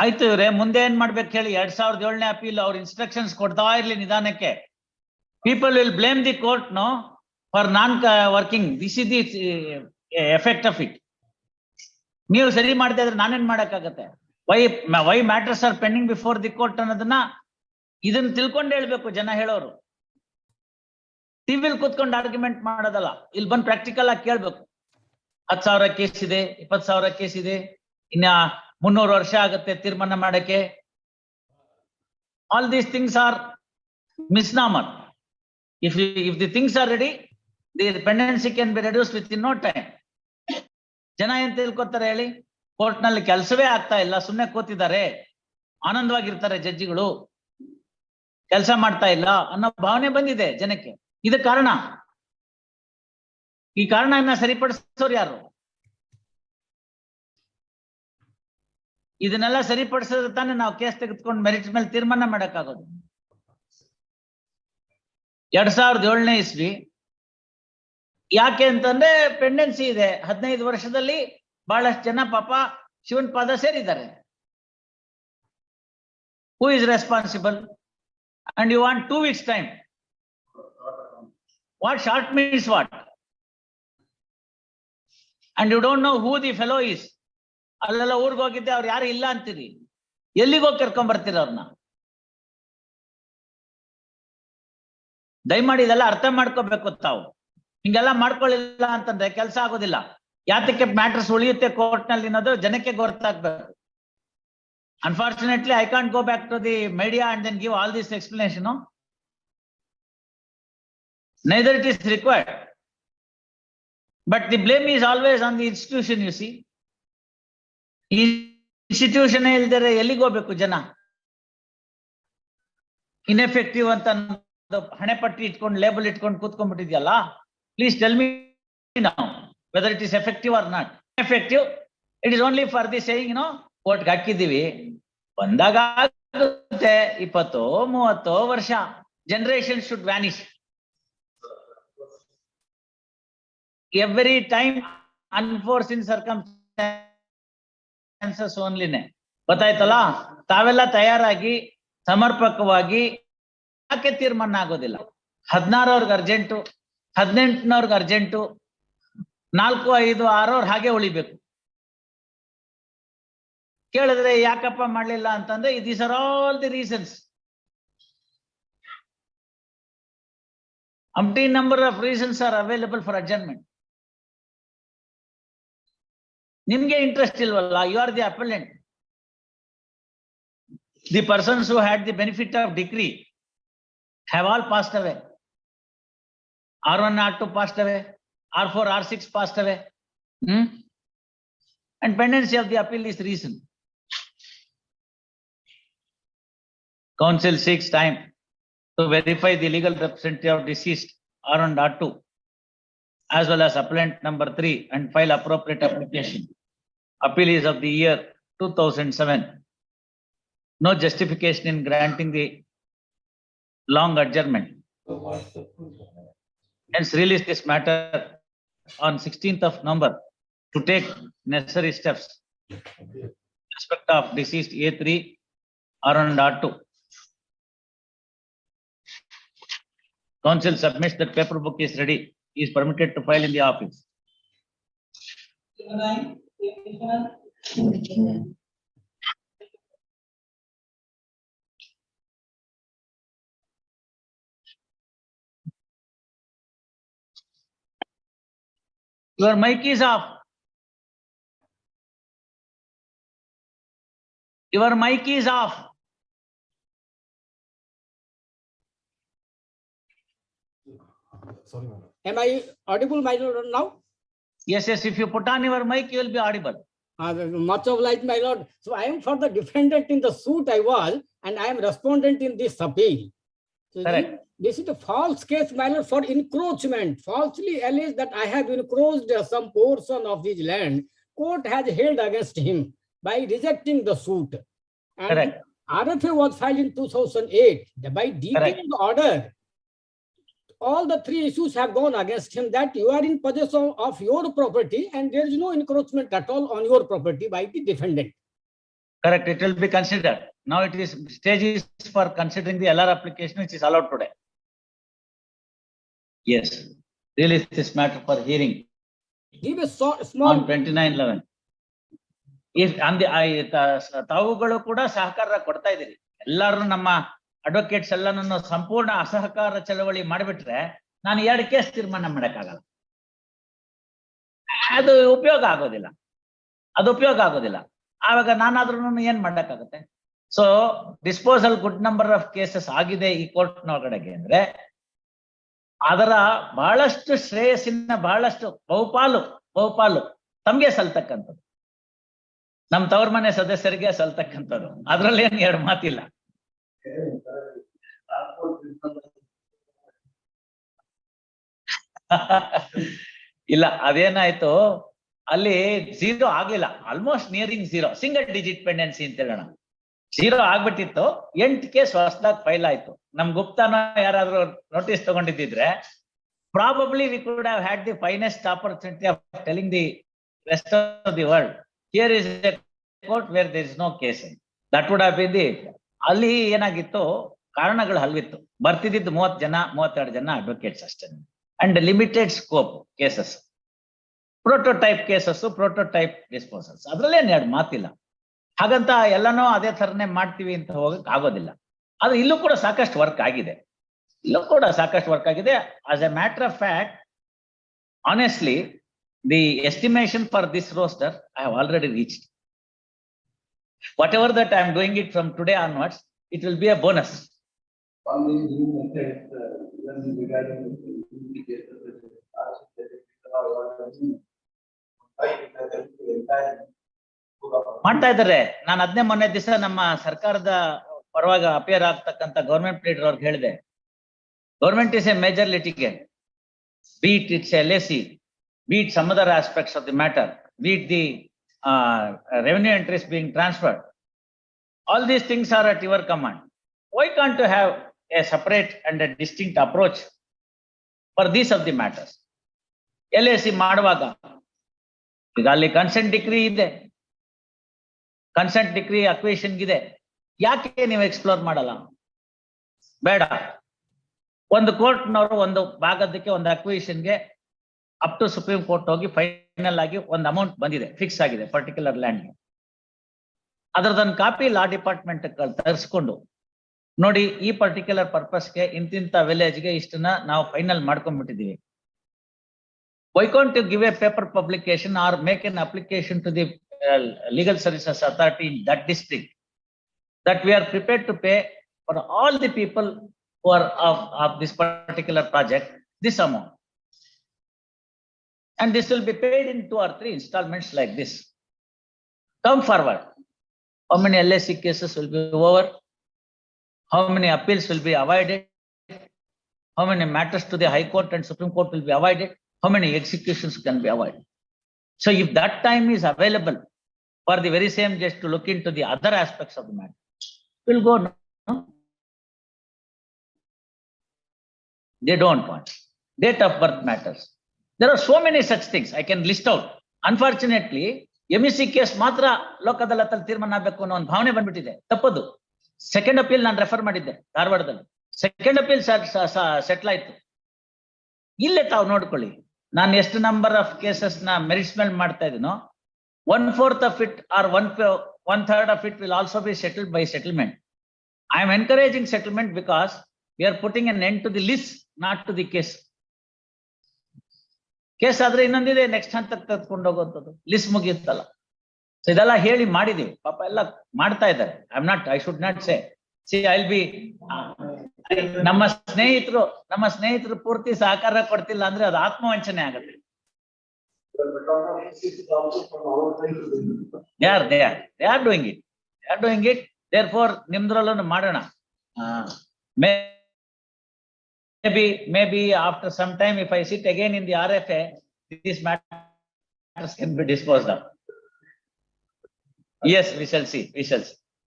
ಆಯ್ತು ಇವ್ರೆ, ಮುಂದೆ ಏನ್ ಮಾಡ್ಬೇಕು ಹೇಳಿ? ಎರಡ್ ಸಾವಿರದ ಏಳನೇ ಅಪೀಲ್ ಅವ್ರ ಇನ್ಸ್ಟ್ರಕ್ಷನ್ಸ್ ಕೊಡ್ತಾ ಇರ್ಲಿ ನಿಧಾನಕ್ಕೆ. People will blame the court no for non working this is the effect of it ನೀವು ಸರಿ ಮಾಡ್ತಾ ಇದ್ರೆ ನಾನೇನ್ ಮಾಡಕ್ಕಾಗತ್ತೆ? Why why matters are pending before the court ಅನ್ನೋದನ್ನ ಇದನ್ನ ತಿಳ್ಕೊಂಡು ಹೇಳ್ಬೇಕು ಜನ ಹೇಳೋರು. ಟಿವಿಲ್ ಕೂತ್ಕೊಂಡು ಆರ್ಗ್ಯುಮೆಂಟ್ ಮಾಡೋದಲ್ಲ. ಇಲ್ಲಿ ಬಂದ್ ಪ್ರಾಕ್ಟಿಕಲ್ ಆಗಿ ಕೇಳ್ಬೇಕು. ಹತ್ ಸಾವಿರ ಕೇಸ್ ಇದೆ ಇಪ್ಪತ್ ಸಾವಿರ ಕೇಸ್ ಇದೆ. ಇನ್ನ ಮುನ್ನೂರು ವರ್ಷ ಆಗುತ್ತೆ ತೀರ್ಮಾನ ಮಾಡಕ್ಕೆ. All these things are misnomer if if the things are ready the pendency can be reduce with in no time ಜನ ಏನ್ ತಿಳ್ಕೊತಾರೆ ಹೇಳಿ? ಕೋರ್ಟ್ನಲ್ಲಿ ಕೆಲಸವೇ ಆಗ್ತಾ ಇಲ್ಲ ಸುಮ್ಮನೆ ಕೂತಿದ್ದಾರೆ. ಆನಂದವಾಗಿರ್ತಾರೆ ಜಡ್ಜಿಗಳು. ಕೆಲಸ ಮಾಡ್ತಾ ಇಲ್ಲ ಅನ್ನೋ ಭಾವನೆ ಬಂದಿದೆ ಜನಕ್ಕೆ. ಇದು ಕಾರಣ. ಈ ಕಾರಣವನ್ನ ಸರಿಪಡಿಸೋರು ಯಾರು? ಇದನ್ನೆಲ್ಲ ಸರಿಪಡಿಸಿದ್ರೆ ತಾನೇ ನಾವು ಕೇಸ್ ತೆಗೆದುಕೊಂಡು ಮೆರಿಟ್ ಮೇಲೆ ತೀರ್ಮಾನ ಮಾಡಕ್ಕಾಗೋದು. ಎರಡ್ ಸಾವಿರದ ಏಳನೇ ಇಸ್ವಿ. ಯಾಕೆ ಅಂತಂದ್ರೆ ಪೆಂಡೆನ್ಸಿ ಇದೆ. ಹದಿನೈದು ವರ್ಷದಲ್ಲಿ ಬಹಳಷ್ಟು ಜನ ಪಾಪ ಶಿವನ್ ಪಾದ ಸೇರಿದ್ದಾರೆ. Who is responsible and you want two weeks time what short means what and you don't know who the fellow is ಅಲ್ಲೆಲ್ಲ ಊರಿಗೆ ಹೋಗಿದ್ದೆ, ಅವ್ರು ಯಾರು ಇಲ್ಲ ಅಂತೀರಿ? ಎಲ್ಲಿಗೋಗಿ ಕರ್ಕೊಂಡ್ ಬರ್ತೀರ ಅವ್ರನ್ನ ದಯಮಾಡಿ ಇದೆಲ್ಲ ಅರ್ಥ ಮಾಡ್ಕೋಬೇಕು ತಾವು. ಹಿಂಗೆಲ್ಲ ಮಾಡ್ಕೊಳ್ಳಿಲ್ಲ ಅಂತಂದ್ರೆ ಕೆಲಸ ಆಗೋದಿಲ್ಲ. ಯಾತಕ್ಕೆ ಮ್ಯಾಟ್ರಸ್ ಉಳಿಯುತ್ತೆ ಕೋರ್ಟ್ನಲ್ಲಿ ಅನ್ನೋದು ಜನಕ್ಕೆ ಗೊತ್ತಾಗ್ಬೇಕು. Unfortunately I can't go back to the media and then give all this explanation neither it is required but the blame is always on the institution you see institution ಇಲ್ದರೆ ಎಲ್ಲಿಗೆ ಹೋಗ್ಬೇಕು ಜನ? ಇನ್ಎಫೆಕ್ಟಿವ್ ಅಂತ ಹಣೆ ಪಟ್ಟಿ ಇಟ್ಕೊಂಡು ಲೇಬಲ್ ಇಟ್ಕೊಂಡು ಕೂತ್ಕೊಂಡ್ಬಿಟ್ಟಿದ್ಯಲ್ಲ? Please tell me ನಾವು whether it is effective or not effective it is only for the saying no ಕೋರ್ಟ್ಗೆ ಹಾಕಿದ್ದೀವಿ. ಬಂದಾಗ ಇಪ್ಪತ್ತೋ, ಮೂವತ್ತೋ ವರ್ಷ. Generation should vanish every time unforeseen circumstances ಓನ್ಲಿನೇ ಗೊತ್ತಾಯ್ತಲ್ಲ? ತಾವೆಲ್ಲ ತಯಾರಾಗಿ, ಸಮರ್ಪಕವಾಗಿ ಯಾಕೆ ತೀರ್ಮಾನ ಆಗೋದಿಲ್ಲ? ಹದಿನಾರವ್ರಿಗೆ ಅರ್ಜೆಂಟು, ಹದಿನೆಂಟನವ್ರಿಗೆ ಅರ್ಜೆಂಟು, ನಾಲ್ಕು, ಐದು, ಆರವ್ರು ಹಾಗೆ ಉಳಿಬೇಕು. ಕೇಳಿದ್ರೆ ಯಾಕಪ್ಪ ಮಾಡ್ಲಿಲ್ಲ ಅಂತಂದ್ರೆ these are all the reasons. Anti number of reasons are available for adjournment ನಿಮ್ಗೆ ಇಂಟ್ರೆಸ್ಟ್ ಇಲ್ವಲ್ಲ? You are the appellant the persons who had the benefit of decree have all passed away or one or two passed away or four or six passed away hmm and pendency of the appeal is reason Council seeks time to verify the legal representative of deceased R and R two. As well as appellant number three and file appropriate application. Appeal is of the year two thousand seven. No justification in granting the long adjournment. Hence release this matter on sixteenth of November to take necessary steps. in Respect of deceased A three, R and R two. Council submits that paper book is ready, is permitted to file in the office. Your mic is off. Your mic is off. Sorry, madam. Am I audible, my lord, now? Yes, yes, if you put on your mic, you will be audible. Uh, much obliged, my lord. So I am for the defendant in the suit I was, and I am respondent in this appeal. So Correct. This is a false case, my lord, for encroachment, falsely alleged that I have encroached some portion of his land. Court has held against him by rejecting the suit. And Correct. RFA was filed in two thousand eight. By detailed order, all the three issues have gone against him that you are in possession of your property and there is no encroachment at all on your property by the defendant. Correct, it will be considered. Now it is, stage is for considering the LR application which is allowed today. Yes, release this matter for hearing Give a so- on small, twenty-nine eleven. If, ಅಂದೆ, I, ತ- ತಾವುಗಳು ಕೂಡ ಸಹಕಾರ ಕೊಡ್ತಾ ಇದ್ದೀರಿ. ಎಲ್ಲಾರು ನಮ್ಮ advocates ಎಲ್ಲನನ್ನು ಸಂಪೂರ್ಣ ಅಸಹಕಾರ ಚಳವಳಿ ಮಾಡಿಬಿಟ್ರೆ ನಾನು ಎರಡು ಕೇಸ್ ತೀರ್ಮಾನ ಮಾಡಕ್ಕಾಗಲ್ಲ. ಅದು ಉಪಯೋಗ ಆಗೋದಿಲ್ಲ. ಅದು ಉಪಯೋಗ ಆಗೋದಿಲ್ಲ. ಆವಾಗ ನಾನಾದ್ರೂ ಏನ್ ಮಾಡಕ್ಕಾಗತ್ತೆ? So disposal good number of cases ಆಗಿದೆ ಈ ಕೋರ್ಟ್ನೊಳಗಡೆಗೆ ಅಂದ್ರೆ, ಅದರ ಬಹಳಷ್ಟು ಶ್ರೇಯಸ್ಸಿನ ಬಹಳಷ್ಟು ಬಹುಪಾಲು ಬಹುಪಾಲು ತಮ್ಗೆ ಸಲ್ತಕ್ಕಂಥದ್ದು ನಮ್ ತವ್ರ ಮನೆ ಸದಸ್ಯರಿಗೆ ಸಲ್ತಕ್ಕಂಥದ್ದು ಅದ್ರಲ್ಲಿ ಏನ್ ಎರಡು ಮಾತಿಲ್ಲ ಇಲ್ಲ, ಅದೇನಾಯ್ತು? ಅಲ್ಲಿ ಝೀರೋ ಆಗ್ಲಿಲ್ಲ. Almost nearing zero single digit pendency ಅಂತ ಹೇಳೋಣ. ಝೀರೋ ಆಗ್ಬಿಟ್ಟಿತ್ತು. ಎಂಟ್ ಕೇಸ್ ಹೊಸದಾಗಿ ಫೈಲ್ ಆಯ್ತು. ನಮ್ ಗುಪ್ತಾನ ಯಾರಾದ್ರೂ notice ತಗೊಂಡಿದ್ದಿದ್ರೆ probably we could have had the finest opportunity of telling the rest of the world here is court where there is no case that would have been the ಅಲ್ಲಿ ಏನಾಗಿತ್ತು? ಕಾರಣಗಳು ಹಲ್ವಿತ್ತು. ಬರ್ತಿದ್ದಿದ್ದು ಮೂವತ್ತು ಜನ, ಮೂವತ್ತೆರಡು ಜನ ಅಡ್ವೊಕೇಟ್ಸ್ ಅಷ್ಟೇ. And limited scope cases prototype cases prototype disposals ಅದ್ರಲ್ಲೇನ್ ಎರಡು ಮಾತಿಲ್ಲ. ಹಾಗಂತ ಎಲ್ಲನೂ ಅದೇ ತರನೇ ಮಾಡ್ತೀವಿ ಅಂತ ಹೋಗಕ್ ಆಗೋದಿಲ್ಲ. ಅದು ಇಲ್ಲೂ ಕೂಡ ಸಾಕಷ್ಟು ವರ್ಕ್ ಆಗಿದೆ. ಇಲ್ಲೂ ಕೂಡ ಸಾಕಷ್ಟು ವರ್ಕ್ ಆಗಿದೆ. As a matter of fact honestly the estimation for this roster I have already reached whatever I am doing it from today onwards, it uh, that that will be the bonus. ಮಾಡ್ತಾ ಇದ್ದಾರೆ ನಾನು ಅದನ್ನೇ ಮೊನ್ನೆ ದಿವಸ ನಮ್ಮ ಸರ್ಕಾರದ ಪರವಾಗಿ appear ಆಗ್ತಕ್ಕಂತ government leader ಅವ್ರಿಗೆ ಹೇಳಿದೆ government is a major litigant but it's a see but some other aspects of the matter but the revenue entries being transferred all these things are at your command why can't to have a separate and a distinct approach for these of the matters L A C ಮಾಡುವಾಗ ಈಗ ಅಲ್ಲಿ consent decree ಇದೆ. Consent decree acquisition ಇದೆ ಯಾಕೆ ನೀವು explore ಮಾಡಲ್ಲ? ಬೇಡ. ಒಂದು ಕೋರ್ಟ್ನವರು ಒಂದು ಭಾಗದಕ್ಕೆ ಒಂದು ಅಕ್ವಿಷನ್ಗೆ ಅಪ್ ಟು ಸುಪ್ರೀಂ ಕೋರ್ಟ್ ಹೋಗಿ ಫೈನಲ್ ಆಗಿ ಒಂದು ಅಮೌಂಟ್ ಬಂದಿದೆ ಫಿಕ್ಸ್ ಆಗಿದೆ ಪರ್ಟಿಕ್ಯುಲರ್ ಲ್ಯಾಂಡ್ಗೆ ಅದರದೊಂದು ಕಾಪಿ ಲಾ ಡಿಪಾರ್ಟ್ಮೆಂಟ್ ತರಿಸ್ಕೊಂಡು, ನೋಡಿ ಈ ಪರ್ಟಿಕ್ಯುಲರ್ ಪರ್ಪಸ್ಗೆ ಇಂತಿಂತ ವಿಲೇಜ್ಗೆ ಇಷ್ಟನ್ನ ನಾವು final ಮಾಡ್ಕೊಂಡ್ಬಿಟ್ಟಿದೀವಿ why can't to give a paper publication or make an application to the legal services authority in that district that we're prepare to pay for all the people for of this particular project this amount And this will be paid in two or three installments like this. Come forward. How many LSC cases will be over? How many appeals will be avoided? How many matters to the High Court and Supreme Court will be avoided? how many executions can be avoided? So if that time is available for the very same just to look into the other aspects of the matter, we'll go. no? They don't want. Date of birth matters. There are so such such I I list list unfortunately M case ಮಾತ್ರ ಲೋಕದಲ್ಲಿ ತೀರ್ಮಾನ ಆಗಬೇಕು ಅನ್ನೋ ಒಂದು ಭಾವನೆ ಬಂದ್ಬಿಟ್ಟಿದೆ. ತಪ್ಪದು. Second appeal ನಾನು ರೆಫರ್ ಮಾಡಿದ್ದೆ ಧಾರವಾಡದಲ್ಲಿ. ಸೆಕೆಂಡ್ ಅಪೀಲ್ ಸೆಟ್ಲ್ ಆಯ್ತು. ಇಲ್ಲೇ ತಾವು ನೋಡ್ಕೊಳ್ಳಿ. ನಾನು ಎಷ್ಟು ನಂಬರ್ ಆಫ್ ಕೇಸಸ್ನ ಮೆರಿಟ್ಸ್ ಮಾಡ್ತಾ ಇದೀನೋ one fourth of it or one one third of it will also be settled by settlement I am encouraging settlement because we are putting an end to the lis not to the case case ಆದ್ರೆ ಇನ್ನೊಂದಿದೆ next ಹಂತಕ್ಕೆ ತೆಗೆದುಕೊಂಡು ಹೋಗುವಂಥದ್ದು. List ಮುಗಿಯುತ್ತಲ್ಲ. So ಇದೆಲ್ಲ ಹೇಳಿ ಮಾಡಿದೀವಿ. ಪಾಪ ಎಲ್ಲ ಮಾಡ್ತಾ ಇದ್ದಾರೆ. I am not I should not say C I B ನಮ್ಮ ಸ್ನೇಹಿತರು ನಮ್ಮ ಸ್ನೇಹಿತರು ಪೂರ್ತಿ ಸಹಕಾರ ಕೊಡ್ತಿಲ್ಲ ಅಂದ್ರೆ ಅದು ಆತ್ಮವಂಚನೆ ಆಗುತ್ತೆ. ಯಾರ್ they are they are doing it they are doing it therefore four ನಿಮ್ದ್ರಲ್ಲೂ ಮಾಡೋಣ. May maybe maybe after some time if i sit again in the rfa this matters can be disposed of. Yes we shall see we shall see.